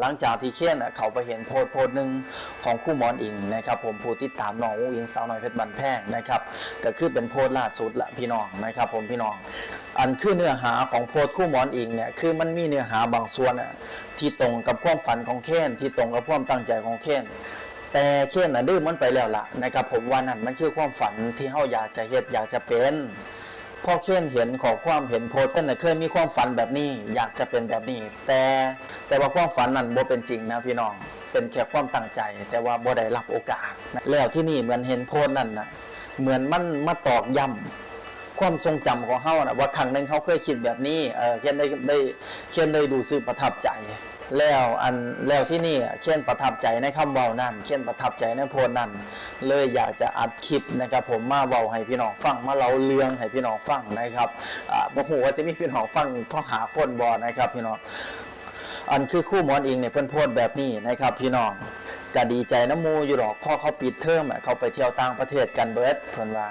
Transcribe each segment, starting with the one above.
หลังจากที่เคียนเขาไปเห็นโพสโพสหนึ่งของคู่หมอนอิงนะครับผมผู้ติดตามน้องอุ้งอิงสาวน้อยเพชรบันแพงนะครับก็คือเป็นโพสล่าสุดละพี่น้องนะครับผมพี่น้อง อันคือเนื้อหาของโพสคู่หมอนอิงเนี่ยคือมันมีเนื้อหาบางส่วนที่ตรงกับความฝันของเคนที่ตรงกับความตั้งใจของเคนแต่เคนน่ะดื้อมันไปแล้วล่ะนะครับผมว่านั่นมันคือความฝันที่เฮาอยากจะเฮ็ดอยากจะเป็น พ่อเคนเห็นขอความเห็นโพสต์เคนน่เคยมีความฝันแบบนี้อยากจะเป็นแบบนี้ แต่แต่ว่าความฝันนั้นบ่เป็นจริงนะพี่น้อง เป็นแค่ความตั้งใจ แต่ว่าบ่ได้รับโอกาส แล้วที่นี่เหมือนเห็นโพสต์นั้นนะเหมือนมันมาตอกย้ำ ความทรงจำของเฮานะว่าครั้งหนึ่งเขาเคยคิดแบบนี้เออเคนได้ได้เคนได้ดูซื่อประทับใจ แล้วอันแล้วที่นี่เคนประทับใจในคำเว้านั้นเคนประทับใจในโพสต์นั้น เลยอยากจะอัดคลิปนะครับผมมาเว้าให้พี่น้องฟังมาเล่าเรื่องให้พี่น้องฟังนะครับอ่าบ่ฮู้ว่าจะมีพี่น้องฟังเพราะหาคนบ่นะครับพี่น้องอันคือคู่หมอนอิงเนี่ยเพิ่นโพสต์แบบนี้นะครับพี่น้องก็ดีใจน้ำมูอยู่หรอกพ่อเขาปิดเทอมเขาไปเที่ยวต่างประเทศกันเบิดเพิ่นว่า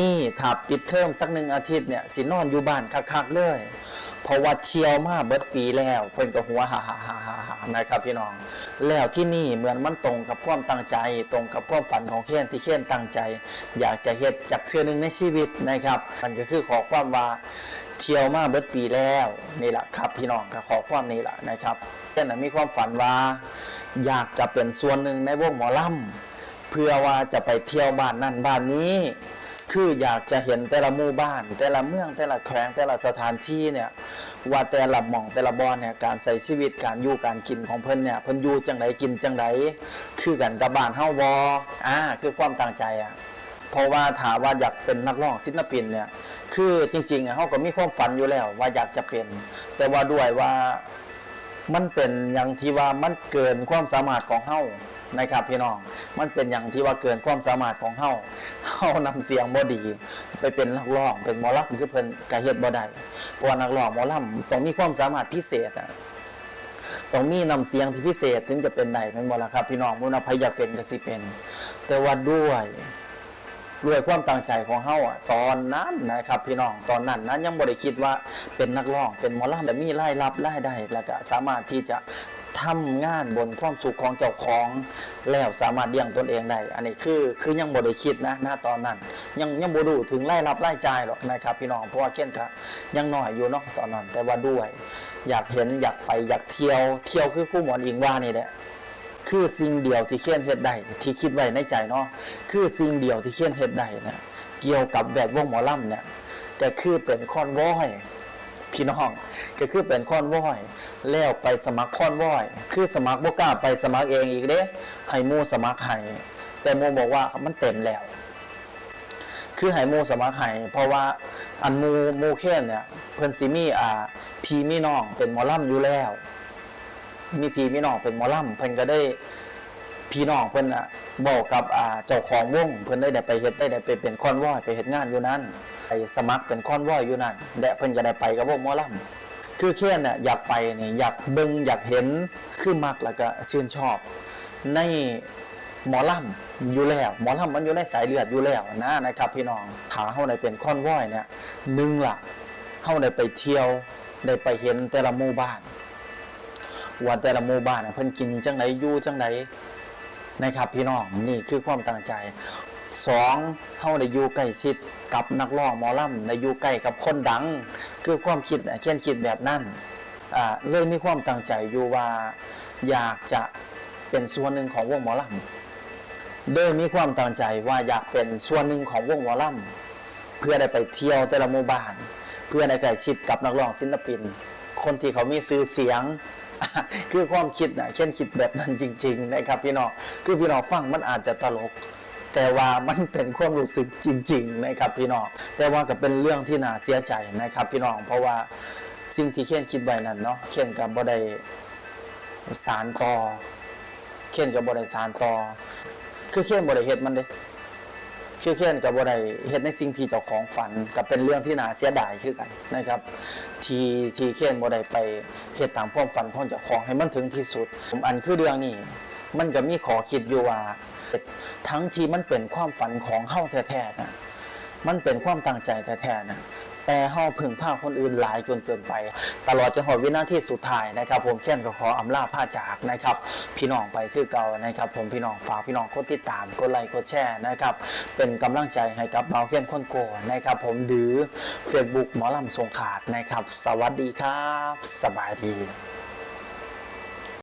นี่ถ้าปิดเทอมสักหนึ่งอาทิตย์เนี่ยสินอนอยู่บ้านคักๆเลยเพราะว่าเที่ยวมาเบิดปีแล้ว เพิ่นก็หัวฮ่าฮ่าฮ่าฮ่าฮ่านะครับพี่น้อง แล้วที่นี่เหมือนมันตรงกับความตั้งใจ ตรงกับความฝันของเคนที่เคนตั้งใจ อยากจะเฮ็ดจากเทื่อหนึงในชีวิตนะครับ มันก็คือขอความว่าเที่ยวมาเบิดปีแล้วนี่แหละครับพี่น้องก็ขอความนี้แหละนะครับเช่นนมีความฝันว่า อยากจะเป็นส่วนหนึ่งในวงหมอลำเพื่อว่าจะไปเที่ยวบ้านนั่นบ้านนี้ คืออยากจะเห็นแต่ละหมู่บ้าน แต่ละเมืองแต่ละแขวงแต่ละสถานที่เนี่ยว่าแต่ละหม่องแต่ละบอนเนี่ยการใส่ชีวิตการอยู่การกินของเพิ่นเนี่ยเพิ่นอยู่จังไดกินจังไดคือกันกับบ้านเฮาวออ่าคือความตั้งใจอะเพราะว่าถามว่าอยากเป็นนักร้องศิลปินเนี่ยคือจริงๆอะเขาก็มีความฝันอยู่แล้วว่าอยากจะเป็น แต่ว่าด้วยว่า มันเป็นอย่างที่ว่ามันเกินความสามารถของเฮานะครับพี่น้อง มันเป็นอย่างที่ว่าเกินความสามารถของเฮาเฮานำเสียงบ่ดี ไปเป็นนักร้อง เป็นหมอลำคือเพิ่นกะเฮ็ดบ่ได้เพราะว่านักร้องหมอลำต้องมีความสามารถพิเศษอะต้องมีนำเสียงที่พิเศษถึงจะเป็นได้เป็นบ่ล่ะครับ พี่น้องมุนภัยอยากเป็นก็สิเป็น แต่ว่าด้วย ด้วยความตั้งใจของเฮาอะตอนนั้นนะครับพี่น้องตอนนั้นนั้นยังบ่ได้คิดว่าเป็นนักร้องเป็นหมอลำแบบมีรายรับรายได้แล้วก็สามารถที่จะทำงานบนความสุขของเจ้าของแล้วสามารถเลี้ยงตนเองได้ อันนี้คือคือยังบ่ได้คิดนะณตอนนั้น ยังยังบ่รู้ถึงรายรับรายจ่ายหรอกนะครับ พี่น้องเพราะว่าเก้นก็ยังน้อยอยู่เนาะตอนนั้น แต่ว่าด้วย อยากเห็นอยากไปอยากเที่ยว เที่ยวคือคู่หมอนอิงว่านี่แหละ คือสิ่งเดียวที่เขียนเฮ็ดได้ที่คิดไว้ในใจเนาะคือสิ่งเดียวที่เขียนเฮ็ดได้นะเกี่ยวกับแวดวงหมอลำเนี่ยก็คือเป็นคอนวอยพี่น้องก็คือเป็นคอนวอยแล้วไปสมัครคอนวอย คือสมัครบ่กล้าไปสมัครเองอีกเด้ให้หมูสมัครให้แต่มูบอกว่ามันเต็มแล้ว คือให้มูสมัครให้เพราะว่าอันมูมูเคนเนี่ยเพิ่นสิมีอ่าพี่มีน้องเป็นหมอลำอยู่แล้ว มีพี่มีน้องเป็นหมอลำเพิ่นก็ได้พี่น้องเพิ่นอะบอกกับอ่าเจ้าของวงเพิ่นได้ได้ไปเฮ็ดได้ได้ไปเป็นคอนวอยไปเฮ็ดงานอยู่นั้นไปสมัครเป็นคอนวอยอยู่นั่นและเพิ่นก็ได้ไปกับวงหมอลำคือเคนนี่ยอยากไปนี่อยากเบิ่งอยากเห็นคือมักแล้วก็ชื่นชอบ ในหมอลำอยู่แล้วหมอลำมันอยู่ในสายเลือดอยู่แล้วนะนะครับ พี่น้องถ้าเฮาได้เป็นคอนวอยเนี่ยหนึ่งละเฮาได้ไปเที่ยวได้ไปเห็นแต่ละหมู่บ้าน ว่าแต่ละหมู่บ้านเพิ่นกินจังไดอยู่จังไดนะครับพี่น้องนี่คือความตั้งใจสองเฮาได้อยู่ใกล้ชิดกับนักร้องหมอลำได้อยู่ใกล้กับคนดัง คือความคิดน่ะเขียนคิดแบบนั้นอ่าเลยมีความตั้งใจอยู่ว่าอยากจะเป็นส่วนหนึ่งของวงหมอลำโดยมีความตั้งใจว่าอยากเป็นส่วนหนึ่งของวงหมอลำเพื่อได้ไปเที่ยวแต่ละหมู่บ้าน เพื่อได้ใกล้ชิดกับนักร้องศิลปิน คนที่เขามีชื่อเสียง คือความคิดนะเช่นคิดแบบนั้นจริง ๆ นะครับพี่น้องคือพี่น้องฟังมันอาจจะตลก แต่ว่ามันเป็นความรู้สึกจริง ๆ นะครับพี่น้องแต่ว่าก็เป็นเรื่องที่น่าเสียใจนะครับ พี่น้องเพราะว่าสิ่งที่เคนคิดไว้นั้นเนาะเคนกับบ่ได้สารต่อเคนกับบ่ได้สารต่อคือเคนบ่ได้เฮ็ดมันเด้ ชื่อเขียนกับบ่ได้เฮ็ดในสิ่งที่เจ้าของฝันก็เป็นเรื่องที่น่าเสียดายคือกันนะครับ ที่ที่เขียนบ่ได้ไปเฮ็ดตามความฝันของเจ้าของให้มันถึงที่สุด ผมอันคือเรื่องนี้ มันก็มีขอคิดอยู่ว่าทั้งที่มันเป็นความฝันของเฮาแท้ๆนะมันเป็นความตั้งใจแท้ๆนะ แต่เฮาพึ่งพาคนอื่นหลายจนเกินไป ตลอดจนหอดวินาทีสุดท้ายนะครับ ผมแค่นก็ขออำลาผ้าจากนะครับ พี่น้องไปคือเก่านะครับ ผมพี่น้องฝากพี่น้องกดติดตามกดไลค์กดแชร์นะครับ เป็นกำลังใจให้กับเบาเข้มข้นโกนะครับ ผมหรือ Facebook หมอลำทรงขาดนะครับ สวัสดีครับ สบายดี